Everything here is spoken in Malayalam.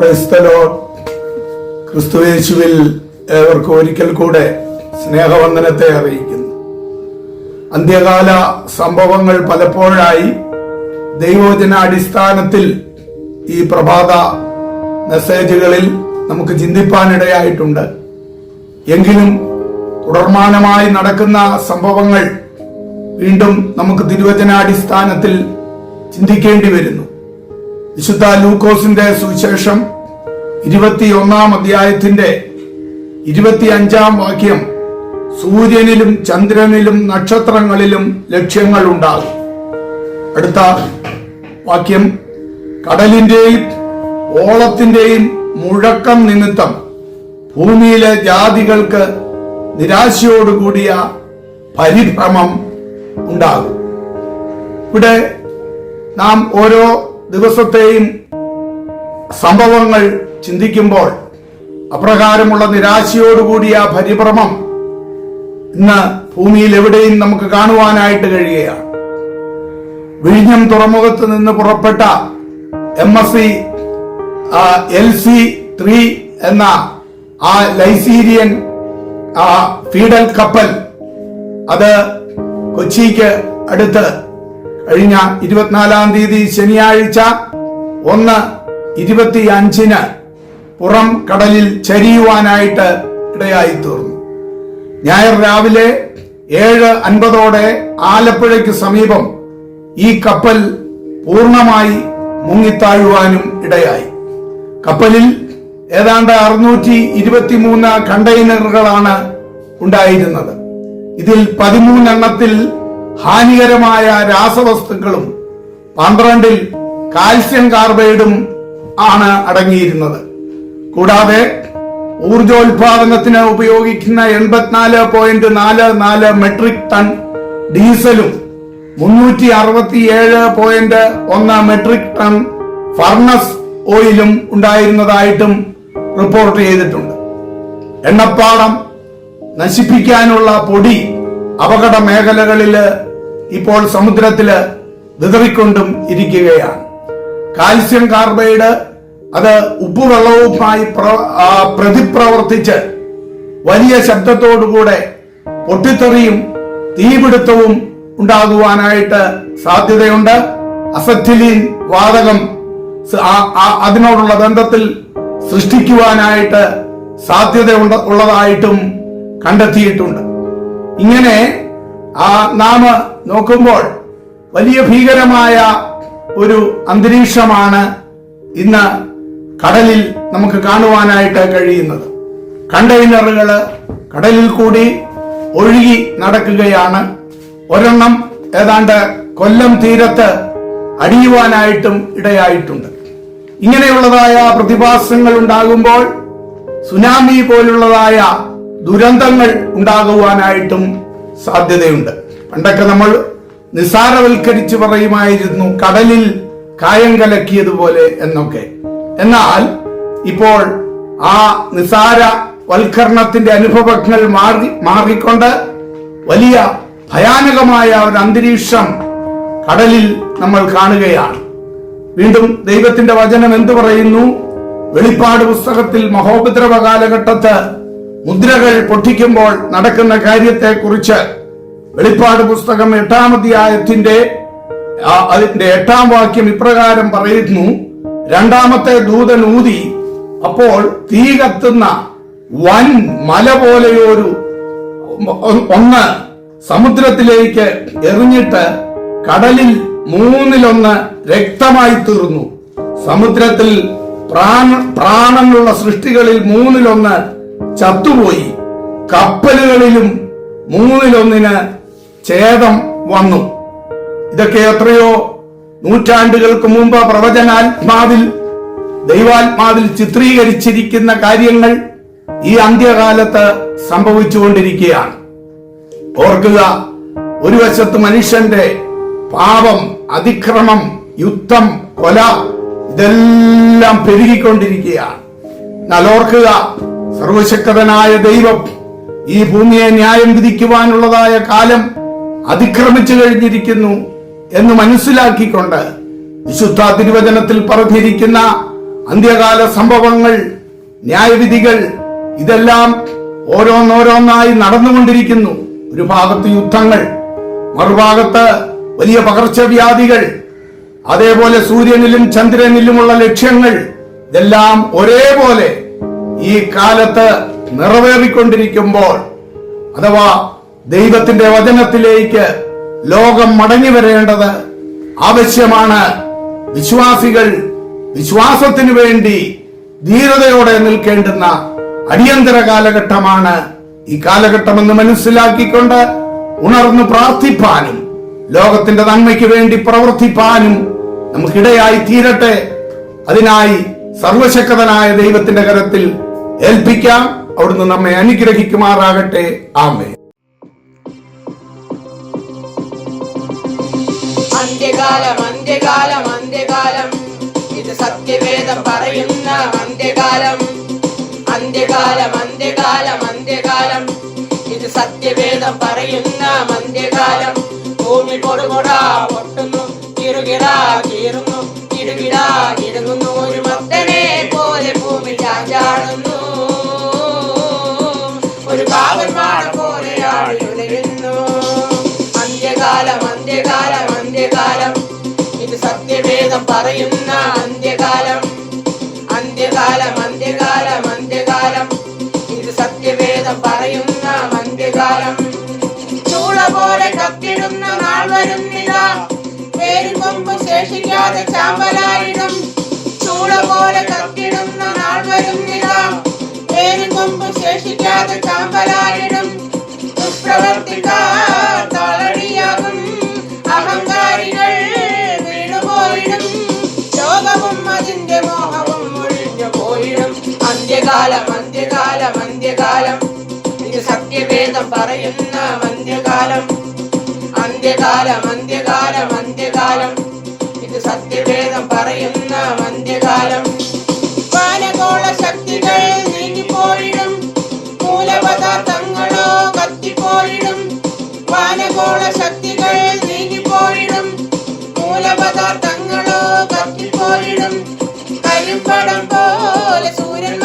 ക്രൈസ്തലോ ക്രിസ്തുവേശുവിൽ ഏവർക്കും ഒരിക്കൽ കൂടെ സ്നേഹവന്ദനത്തെ അറിയിക്കുന്നു. അന്ത്യകാല സംഭവങ്ങൾ പലപ്പോഴായി ദൈവോചന അടിസ്ഥാനത്തിൽ ഈ പ്രഭാത മെസ്സേജുകളിൽ നമുക്ക് ചിന്തിപ്പാനിടയായിട്ടുണ്ട്. എങ്കിലും തുടർമാനമായി നടക്കുന്ന സംഭവങ്ങൾ വീണ്ടും നമുക്ക് തിരുവചനാടിസ്ഥാനത്തിൽ ചിന്തിക്കേണ്ടി വരുന്നു. വിശുദ്ധ ലൂക്കോസിന്റെ സുവിശേഷം ഇരുപത്തിയൊന്നാം അധ്യായത്തിന്റെ ഇരുപത്തിയഞ്ചാം വാക്യം. സൂര്യനിലും ചന്ദ്രനിലും നക്ഷത്രങ്ങളിലും ലക്ഷ്യങ്ങൾ ഉണ്ടാകും. അടുത്ത വാക്യം. കടലിന്റെയും ഓളത്തിന്റെയും മുഴക്കം നിമിത്തം ഭൂമിയിലെ ജാതികൾക്ക് നിരാശയോടുകൂടിയ പരിഭ്രമം ഉണ്ടാകും. ഇവിടെ നാം ഓരോ ദിവസത്തെയും സംഭവങ്ങൾ ചിന്തിക്കുമ്പോൾ അപ്രകാരമുള്ള നിരാശയോടുകൂടിയ പരിഭ്രമം ഇന്ന് ഭൂമിയിൽ എവിടെയും നമുക്ക് കാണുവാനായിട്ട് കഴിയുകയാണ്. വിഴിഞ്ഞം തുറമുഖത്ത് നിന്ന് പുറപ്പെട്ട M S C L C three എന്ന ആ ലൈസീരിയൻ ഫീഡൽ കപ്പൽ അത് കൊച്ചിക്ക് അടുത്ത് കഴിഞ്ഞ ഇരുപത്തിനാലാം തീയതി ശനിയാഴ്ച ഒന്ന് ഇരുപത്തി അഞ്ചിന് പുറം കടലിൽ ചരിയുവാനായിട്ട് ഇടയായി തീർന്നു ഞായർ രാവിലെ ഏഴ് അൻപതോടെ ആലപ്പുഴയ്ക്ക് സമീപം ഈ കപ്പൽ പൂർണമായി മുങ്ങിത്താഴുവാനും ഇടയായി. കപ്പലിൽ ഏതാണ്ട് അറുന്നൂറ്റി ഇരുപത്തിമൂന്ന് കണ്ടെയ്നറുകളാണ് ഉണ്ടായിരുന്നത്. ഇതിൽ പതിമൂന്നെണ്ണത്തിൽ ഹാനികരമായ രാസവസ്തുക്കളും പന്ത്രണ്ടിൽ കാൽസ്യം കാർബൈഡും ആണ് അടങ്ങിയിരുന്നത്. കൂടാതെ ഊർജോത്പാദനത്തിന് ഉപയോഗിക്കുന്ന എൺപത്തിനാല് പോയിന്റ് നാല് നാല് മെട്രിക് ടൺ ഡീസലും മുന്നൂറ്റി അറുപത്തിയേഴ് പോയിന്റ് ഒന്ന് മെട്രിക് ടൺ ഫർണസ് ഓയിലും ഉണ്ടായിരുന്നതായിട്ടും റിപ്പോർട്ട് ചെയ്തിട്ടുണ്ട്. എണ്ണപ്പാടം നശിപ്പിക്കാനുള്ള പൊടി അപകട മേഖലകളിൽ ഇപ്പോൾ സമുദ്രത്തിൽ വിതറിക്കൊണ്ടും ഇരിക്കുകയാണ്. കാൽസ്യം കാർബൈഡ് അത് ഉപ്പുവെള്ളവുമായി പ്ര- പ്രതിപ്രവർത്തിച്ച് വലിയ ശബ്ദത്തോടുകൂടെ പൊട്ടിത്തെറിയും തീപിടുത്തവും ഉണ്ടാകുവാനായിട്ട് സാധ്യതയുണ്ട്. അസറ്റിലീൻ വാതകം അതിനോടുള്ള ബന്ധത്തിൽ സൃഷ്ടിക്കുവാനായിട്ട് സാധ്യത ഉള്ളതായിട്ടും കണ്ടെത്തിയിട്ടുണ്ട്. ഇങ്ങനെ ആ നാം നോക്കുമ്പോൾ വലിയ ഭീകരമായ ഒരു അന്തരീക്ഷമാണ് ഇന്ന് കടലിൽ നമുക്ക് കാണുവാനായിട്ട് കഴിയുന്നത്. കണ്ടെയ്നറുകൾ കടലിൽ കൂടി ഒഴുകി നടക്കുകയാണ്. ഒരെണ്ണം ഏതാണ്ട് കൊല്ലം തീരത്ത് അടിയുവാനായിട്ടും ഇടയായിട്ടുണ്ട്. ഇങ്ങനെയുള്ളതായ പ്രതിഭാസങ്ങൾ ഉണ്ടാകുമ്പോൾ സുനാമി പോലുള്ളതായ ദുരന്തങ്ങൾ ഉണ്ടാകുവാനായിട്ടും സാധ്യതയുണ്ട്. പണ്ടൊക്കെ നമ്മൾ നിസാരവൽക്കരിച്ച് പറയുമായിരുന്നു കടലിൽ കായം കലക്കിയതുപോലെ എന്നൊക്കെ. എന്നാൽ ഇപ്പോൾ ആ നിസാര വൽക്കരണത്തിന്റെ അനുഭവങ്ങൾ മാറി മാറിക്കൊണ്ട് വലിയ ഭയാനകമായ ഒരു അന്തരീക്ഷം കടലിൽ നമ്മൾ കാണുകയാണ്. വീണ്ടും ദൈവത്തിന്റെ വചനം എന്തു പറയുന്നു? വെളിപ്പാട് പുസ്തകത്തിൽ മഹോപദ്രവ കാലഘട്ടത്ത് മുദ്രകൾ പൊട്ടിക്കുമ്പോൾ നടക്കുന്ന കാര്യത്തെ കുറിച്ച് വെളിപ്പാട് പുസ്തകം എട്ടാമധ്യായത്തിന്റെ അതിന്റെ എട്ടാം വാക്യം ഇപ്രകാരം പറയുന്നു. രണ്ടാമത്തെ ദൂതൻ ഊതി അപ്പോൾ തീ കത്തുന്ന വൻ മല പോലെയൊരു ഒന്ന് സമുദ്രത്തിലേക്ക് എറിഞ്ഞിട്ട് കടലിൽ മൂന്നിലൊന്ന് രക്തമായി തീർന്നു. സമുദ്രത്തിൽ പ്രാണ പ്രാണനുള്ള സൃഷ്ടികളിൽ മൂന്നിലൊന്ന് ചത്തുപോയി. കപ്പലുകളിലും മൂന്നിലൊന്നിന് ഛേദം വന്നു. ഇതൊക്കെ എത്രയോ നൂറ്റാണ്ടുകൾക്ക് മുമ്പ് പ്രവചനാത്മാവിൽ ദൈവാത്മാവിൽ ചിത്രീകരിച്ചിരിക്കുന്ന കാര്യങ്ങൾ ഈ അന്ത്യകാലത്ത് സംഭവിച്ചുകൊണ്ടിരിക്കുകയാണ്. ഓർക്കുക ഒരു വശത്ത് മനുഷ്യന്റെ പാപം അതിക്രമം യുദ്ധം കൊല ഇതെല്ലാം പെരുകിക്കൊണ്ടിരിക്കുകയാണ്. എന്നാൽ ഓർക്കുക സർവശക്തനായ ദൈവം ഈ ഭൂമിയെ ന്യായം വിധിക്കുവാനുള്ളതായ കാലം അതിക്രമിച്ചു കഴിഞ്ഞിരിക്കുന്നു എന്ന് മനസ്സിലാക്കിക്കൊണ്ട് വിശുദ്ധ തിരുവചനത്തിൽ പറഞ്ഞിരിക്കുന്ന അന്ത്യകാല സംഭവങ്ങൾ ന്യായവിധികൾ ഇതെല്ലാം ഓരോന്നോരോന്നായി നടന്നുകൊണ്ടിരിക്കുന്നു. ഒരു ഭാഗത്ത് യുദ്ധങ്ങൾ മറുഭാഗത്ത് വലിയ പകർച്ചവ്യാധികൾ അതേപോലെ സൂര്യനിലും ചന്ദ്രനിലുമുള്ള ലക്ഷ്യങ്ങൾ ഇതെല്ലാം ഒരേപോലെ ഈ കാലത്ത് നിറവേറിക്കൊണ്ടിരിക്കുമ്പോൾ അഥവാ ദൈവത്തിന്റെ വചനത്തിലേക്ക് ലോകം മടങ്ങി വരേണ്ടത് ആവശ്യമാണ്. വിശ്വാസികൾ വിശ്വാസത്തിനു വേണ്ടി ധീരതയോടെ നിൽക്കേണ്ടുന്ന അടിയന്തര കാലഘട്ടമാണ് ഈ കാലഘട്ടമെന്ന് മനസ്സിലാക്കിക്കൊണ്ട് ഉണർന്നു പ്രാർത്ഥിപ്പാനും ലോകത്തിന്റെ നന്മയ്ക്ക് വേണ്ടി പ്രവർത്തിപ്പാനും നമുക്കിടയായി തീരട്ടെ. അതിനായി സർവശക്തനായ ദൈവത്തിന്റെ കരത്തിൽ ഏൽപ്പിക്കാം. അവിടുന്ന് നമ്മെ അനുഗ്രഹിക്കുമാറാകട്ടെ. ആമേ അന്ത്യകാലം അന്ത്യകാലം അന്ത്യകാലം. ഇത് സത്യവേദം പറയുന്ന അന്ത്യകാലം. അന്ത്യകാലം അന്ത്യകാലം ഇത് സത്യവേദം പറയുന്ന അന്ത്യകാലം. ഭൂമി പൊടുപൊടാ സത്യവേദം പറയുന്ന അന്ത്യകാലം. അന്ത്യകാലം അന്ത്യകാലം അന്ത്യകാലം. ഇത് സത്യവേദം പറയുന്ന അന്ത്യകാലം. ചൂള പോലെ കത്തിടുന്ന നാൾ വരുന്നില്ല. പേരും കൊമ്പ് ശേഷിക്കാതെ ചാമ്പലായിടും. ചൂള പോലെ കത്തിടുന്ന നാൾ വരുന്നില്ല. പേരും കൊമ്പ് ശേഷിക്കാതെ ചാമ്പലായിടും. ദുഷ്പ്രവർത്തിക്കാർ അന്ത്യകാലം അന്ത്യകാലം അന്ത്യകാലം ഇത് സത്യവേദം പറയുന്ന അന്ത്യകാലം അന്ത്യകാലം അന്ത്യകാലം അന്ത്യകാലം ഇത് സത്യവേദം പറയുന്ന അന്ത്യകാലം വാനഗോള ശക്തികൾ നീങ്ങിപ്പോയിടും. മൂലപദാർത്ഥങ്ങളോ കത്തിപ്പോയിടും. വാനഗോള ശക്തികൾ നീങ്ങിപ്പോയിടും. മൂലപദാർത്ഥങ്ങളോ കത്തിപ്പോയിടും. കരിമ്പടം പോലെ സൂര്യൻ